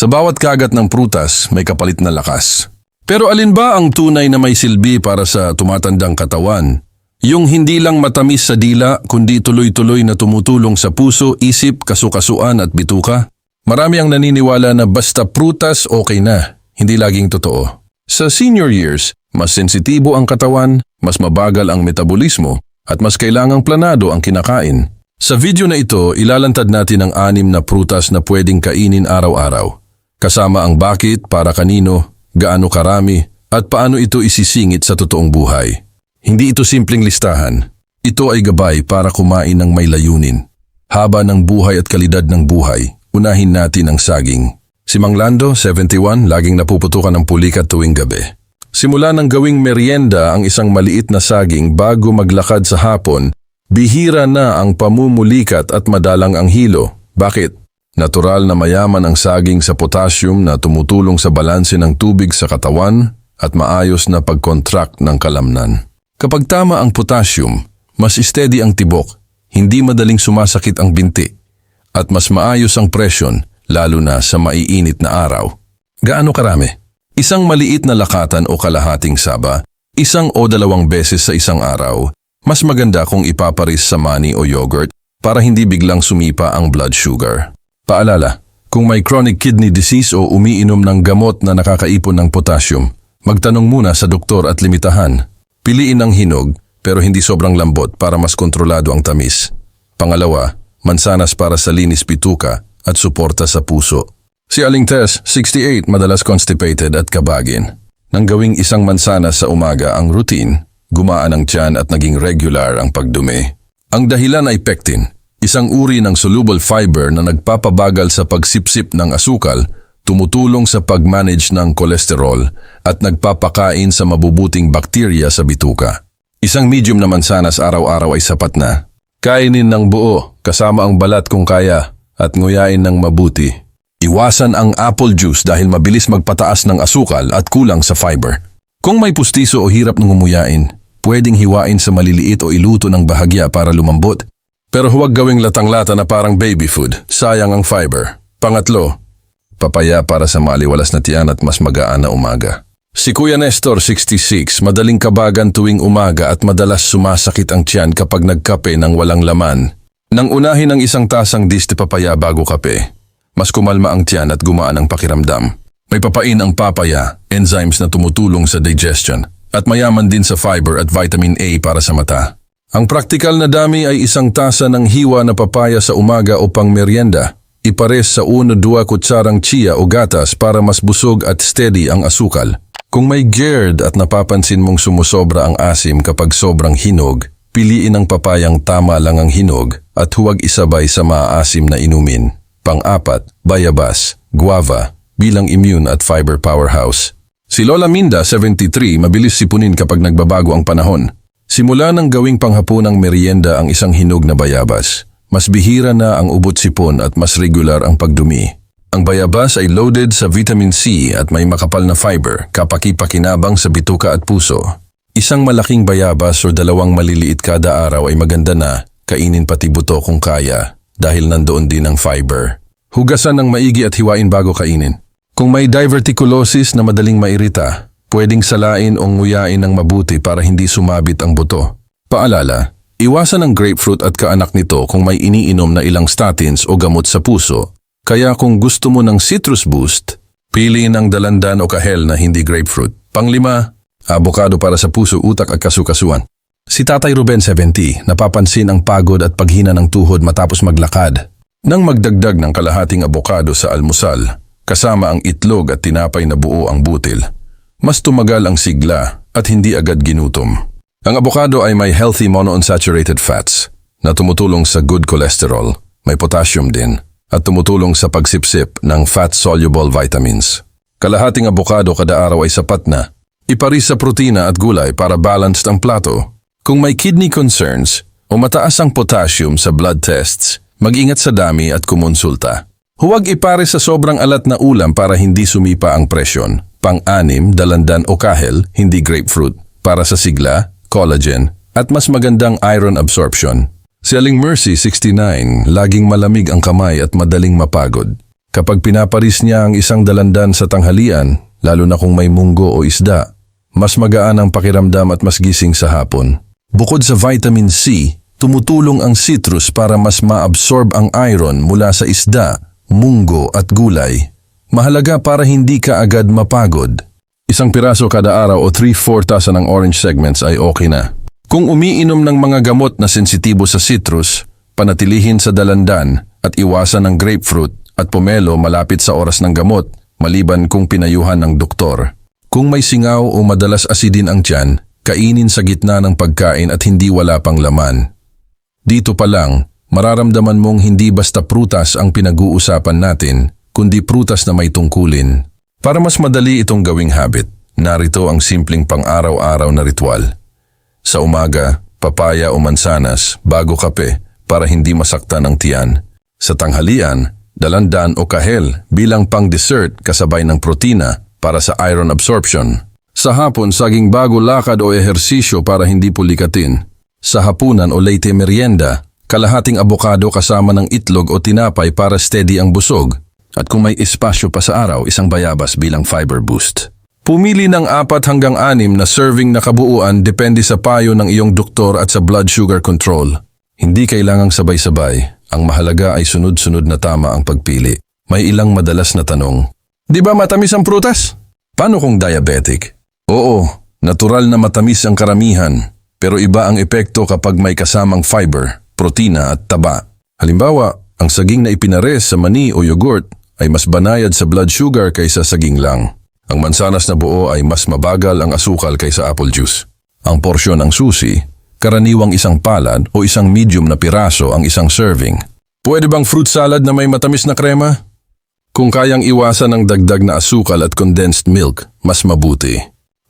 Sa bawat kagat ng prutas, may kapalit na lakas. Pero alin ba ang tunay na may silbi para sa tumatandang katawan? Yung hindi lang matamis sa dila, kundi tuloy-tuloy na tumutulong sa puso, isip, kasukasuan at bituka? Marami ang naniniwala na basta prutas okay na, hindi laging totoo. Sa senior years, mas sensitibo ang katawan, mas mabagal ang metabolismo, at mas kailangang planado ang kinakain. Sa video na ito, ilalantad natin ang anim na prutas na pwedeng kainin araw-araw. Kasama ang bakit, para kanino, gaano karami, at paano ito isisingit sa totoong buhay. Hindi ito simpleng listahan. Ito ay gabay para kumain ng may layunin. Haba ng buhay at kalidad ng buhay, unahin natin ang saging. Si Mang Lando, 71, laging napuputukan ng pulikat tuwing gabi. Simula ng gawing merienda ang isang maliit na saging bago maglakad sa hapon, bihira na ang pamumulikat at madalang ang hilo. Bakit? Natural na mayaman ang saging sa potassium na tumutulong sa balanse ng tubig sa katawan at maayos na pag-contract ng kalamnan. Kapag tama ang potassium, mas steady ang tibok, hindi madaling sumasakit ang binti, at mas maayos ang presyon lalo na sa maiinit na araw. Gaano karami? Isang maliit na lakatan o kalahating saba, isang o dalawang beses sa isang araw, mas maganda kung ipaparis sa mani o yogurt para hindi biglang sumipa ang blood sugar. Paalala, kung may chronic kidney disease o umiinom ng gamot na nakakaipon ng potassium, magtanong muna sa doktor at limitahan. Piliin ang hinog pero hindi sobrang lambot para mas kontrolado ang tamis. Pangalawa, mansanas para sa linis pituka at suporta sa puso. Si Aling Tess, 68, madalas constipated at kabagin. Nang gawing isang mansanas sa umaga ang routine, gumaan ang tiyan at naging regular ang pagdumi. Ang dahilan ay pectin, isang uri ng soluble fiber na nagpapabagal sa pagsipsip ng asukal, tumutulong sa pag-manage ng kolesterol at nagpapakain sa mabubuting bakterya sa bituka. Isang medium na mansanas araw-araw ay sapat na. Kainin ng buo, kasama ang balat kung kaya, at nguyain ng mabuti. Iwasan ang apple juice dahil mabilis magpataas ng asukal at kulang sa fiber. Kung may pustiso o hirap ng umuyain, pwedeng hiwain sa maliliit o iluto ng bahagya para lumambot. Pero huwag gawing latang-lata na parang baby food, sayang ang fiber. Pangatlo, papaya para sa maliwalas na tiyan at mas magaan na umaga. Si Kuya Nestor, 66, madaling kabagan tuwing umaga at madalas sumasakit ang tiyan kapag nagkape ng walang laman. Nang unahin ang isang tasang diste papaya bago kape, mas kumalma ang tiyan at gumaan ang pakiramdam. May papain ang papaya, enzymes na tumutulong sa digestion, at mayaman din sa fiber at vitamin A para sa mata. Ang praktikal na dami ay isang tasa ng hiwa na papaya sa umaga o pang merienda. Ipares sa 1-2 kutsarang chia o gatas para mas busog at steady ang asukal. Kung may GERD at napapansin mong sumusobra ang asim kapag sobrang hinog, piliin ang papayang tama lang ang hinog at huwag isabay sa maaasim na inumin. Pang-apat, bayabas, guava, bilang immune at fiber powerhouse. Si Lola Minda, 73, mabilis sipunin kapag nagbabago ang panahon. Simula ng gawing panghapunang merienda ang isang hinog na bayabas. Mas bihira na ang ubot sipon at mas regular ang pagdumi. Ang bayabas ay loaded sa vitamin C at may makapal na fiber, kapaki-pakinabang sa bituka at puso. Isang malaking bayabas o dalawang maliliit kada araw ay maganda na, kainin pati buto kung kaya, dahil nandoon din ang fiber. Hugasan ng maigi at hiwain bago kainin. Kung may diverticulosis na madaling mairita, pwedeng salain o nguyain ng mabuti para hindi sumabit ang buto. Paalala, iwasan ang grapefruit at kaanak nito kung may iniinom na ilang statins o gamot sa puso. Kaya kung gusto mo ng citrus boost, piliin ang dalandan o kahel na hindi grapefruit. Panglima, avocado para sa puso, utak at kasukasuan. Si Tatay Ruben 70, napapansin ang pagod at paghina ng tuhod matapos maglakad. Nang magdagdag ng kalahating abokado sa almusal, kasama ang itlog at tinapay na buo ang butil, mas tumagal ang sigla at hindi agad ginutom. Ang abokado ay may healthy monounsaturated fats na tumutulong sa good cholesterol, may potassium din, at tumutulong sa pagsipsip ng fat-soluble vitamins. Kalahating abokado kada araw ay sapat na. Iparis sa protina at gulay para balanced ang plato. Kung may kidney concerns o mataas ang potassium sa blood tests, mag-ingat sa dami at kumonsulta. Huwag ipare sa sobrang alat na ulam para hindi sumipa ang presyon. Pang-anim, dalandan o kahel, hindi grapefruit. Para sa sigla, collagen, at mas magandang iron absorption. Si Aling Mercy, 69, laging malamig ang kamay at madaling mapagod. Kapag pinaparis niya ang isang dalandan sa tanghalian, lalo na kung may munggo o isda, mas magaan ang pakiramdam at mas gising sa hapon. Bukod sa vitamin C, tumutulong ang citrus para mas maabsorb ang iron mula sa isda, munggo at gulay. Mahalaga para hindi ka agad mapagod. Isang piraso kada araw o 3-4 tasa ng orange segments ay okay na. Kung umiinom ng mga gamot na sensitibo sa citrus, panatilihin sa dalandan at iwasan ng grapefruit at pomelo malapit sa oras ng gamot maliban kung pinayuhan ng doktor. Kung may singaw o madalas asidin ang tiyan, kainin sa gitna ng pagkain at hindi wala pang laman. Dito pa lang, mararamdaman mong hindi basta prutas ang pinag-uusapan natin, kundi prutas na may tungkulin. Para mas madali itong gawing habit, narito ang simpleng pang-araw-araw na ritual. Sa umaga, papaya o mansanas bago kape para hindi masaktan ang tiyan. Sa tanghalian, dalandan o kahel bilang pang-dessert kasabay ng protina para sa iron absorption. Sa hapon, saging bago lakad o ehersisyo para hindi pulikatin. Sa hapunan o late merienda, kalahating abokado kasama ng itlog o tinapay para steady ang busog. At kung may espasyo pa sa araw, isang bayabas bilang fiber boost. Pumili ng apat hanggang anim na serving na kabuuan depende sa payo ng iyong doktor at sa blood sugar control. Hindi kailangang sabay-sabay. Ang mahalaga ay sunod-sunod na tama ang pagpili. May ilang madalas na tanong. Di ba matamis ang prutas? Paano kung diabetic? Oo, natural na matamis ang karamihan. Pero iba ang epekto kapag may kasamang fiber, protina at taba. Halimbawa, ang saging na ipinares sa mani o yogurt ay mas banayad sa blood sugar kaysa saging lang. Ang mansanas na buo ay mas mabagal ang asukal kaysa apple juice. Ang porsyon ng susi, karaniwang isang palad o isang medium na piraso ang isang serving. Pwede bang fruit salad na may matamis na krema? Kung kayang iwasan ng dagdag na asukal at condensed milk, mas mabuti.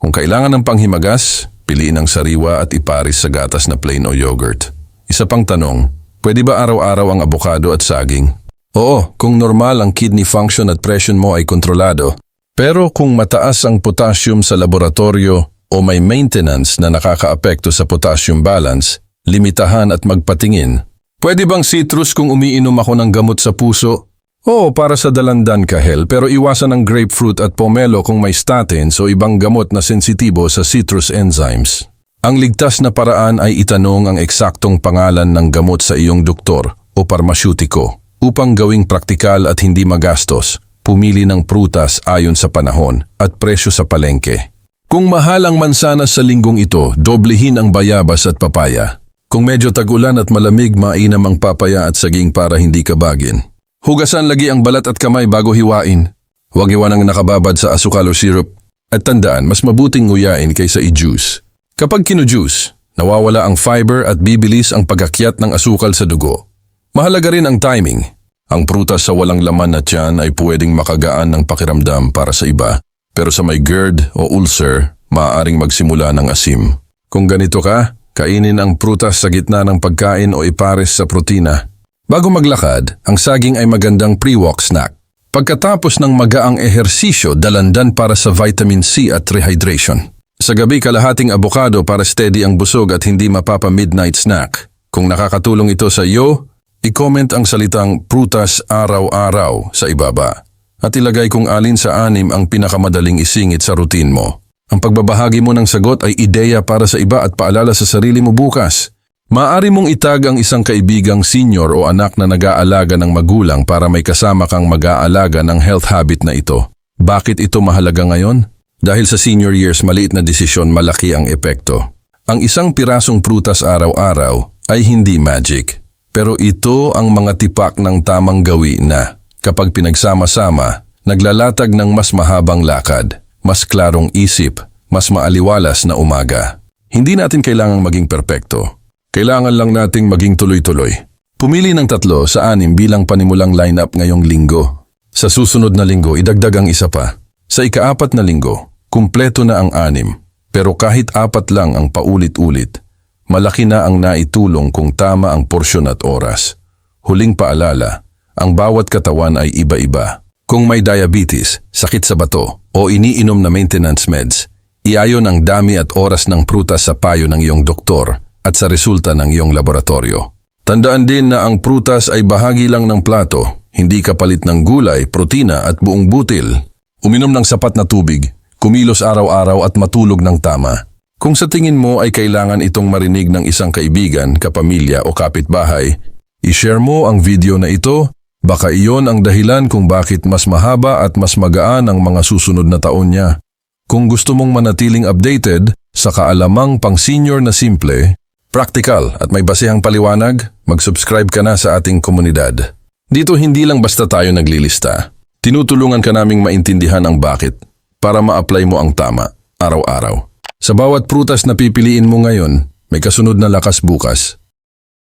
Kung kailangan ng panghimagas, piliin ang sariwa at iparis sa gatas na plain o yogurt. Isa pang tanong, pwede ba araw-araw ang abokado at saging? Oo, kung normal ang kidney function at presyon mo ay kontrolado. Pero kung mataas ang potassium sa laboratorio o may maintenance na nakakaapekto sa potassium balance, limitahan at magpatingin. Pwede bang citrus kung umiinom ako ng gamot sa puso? Oo, para sa dalandan kahel, pero iwasan ang grapefruit at pomelo kung may statins o ibang gamot na sensitibo sa citrus enzymes. Ang ligtas na paraan ay itanong ang eksaktong pangalan ng gamot sa iyong doktor o parmasyutiko upang gawing praktikal at hindi magastos. Pumili ng prutas ayon sa panahon at presyo sa palengke. Kung mahal ang mansanas sa linggong ito, doblehin ang bayabas at papaya. Kung medyo tagulan at malamig, mainam ang papaya at saging para hindi kabagin. Hugasan lagi ang balat at kamay bago hiwain. Huwag iwan ang nakababad sa asukal o syrup. At tandaan, mas mabuting nguyain kaysa i-juice. Kapag kinu-juice, nawawala ang fiber at bibilis ang pagakyat ng asukal sa dugo. Mahalaga rin ang timing. Ang prutas sa walang laman na tiyan ay pwedeng makagaan ng pakiramdam para sa iba. Pero sa may GERD o ulcer, maaaring magsimula ng asim. Kung ganito ka, kainin ang prutas sa gitna ng pagkain o ipares sa protina. Bago maglakad, ang saging ay magandang pre-walk snack. Pagkatapos ng magaang ehersisyo, dalandan para sa vitamin C at rehydration. Sa gabi, kalahating abokado para steady ang busog at hindi mapapa-midnight snack. Kung nakakatulong ito sa iyo, i-comment ang salitang prutas araw-araw sa ibaba at ilagay kung alin sa anim ang pinakamadaling isingit sa routine mo. Ang pagbabahagi mo ng sagot ay ideya para sa iba at paalala sa sarili mo bukas. Maaari mong itag ang isang kaibigang senior o anak na nag-aalaga ng magulang para may kasama kang mag-aalaga ng health habit na ito. Bakit ito mahalaga ngayon? Dahil sa senior years, maliit na desisyon malaki ang epekto. Ang isang pirasong prutas araw-araw ay hindi magic. Pero ito ang mga tipak ng tamang gawi na, kapag pinagsama-sama, naglalatag ng mas mahabang lakad, mas klarong isip, mas maaliwalas na umaga. Hindi natin kailangang maging perpekto. Kailangan lang nating maging tuloy-tuloy. Pumili ng tatlo sa anim bilang panimulang lineup ngayong linggo. Sa susunod na linggo, idagdag ang isa pa. Sa ikaapat na linggo, kumpleto na ang anim. Pero kahit apat lang ang paulit-ulit, malaki na ang naitulong kung tama ang porsyon at oras. Huling paalala, ang bawat katawan ay iba-iba. Kung may diabetes, sakit sa bato, o iniinom na maintenance meds, iayon ang dami at oras ng prutas sa payo ng iyong doktor at sa resulta ng iyong laboratorio. Tandaan din na ang prutas ay bahagi lang ng plato. hindi kapalit ng gulay, protina at buong butil. Uminom ng sapat na tubig, kumilos araw-araw at matulog ng tama. Kung sa tingin mo ay kailangan itong marinig ng isang kaibigan, kapamilya o kapitbahay, i-share mo ang video na ito, baka iyon ang dahilan kung bakit mas mahaba at mas magaan ang mga susunod na taon niya. Kung gusto mong manatiling updated sa kaalamang pang senior na simple, practical at may basehang paliwanag, mag-subscribe ka na sa ating komunidad. Dito hindi lang basta tayo naglilista. Tinutulungan ka naming maintindihan ang bakit para ma-apply mo ang tama araw-araw. Sa bawat prutas na pipiliin mo ngayon, may kasunod na lakas bukas.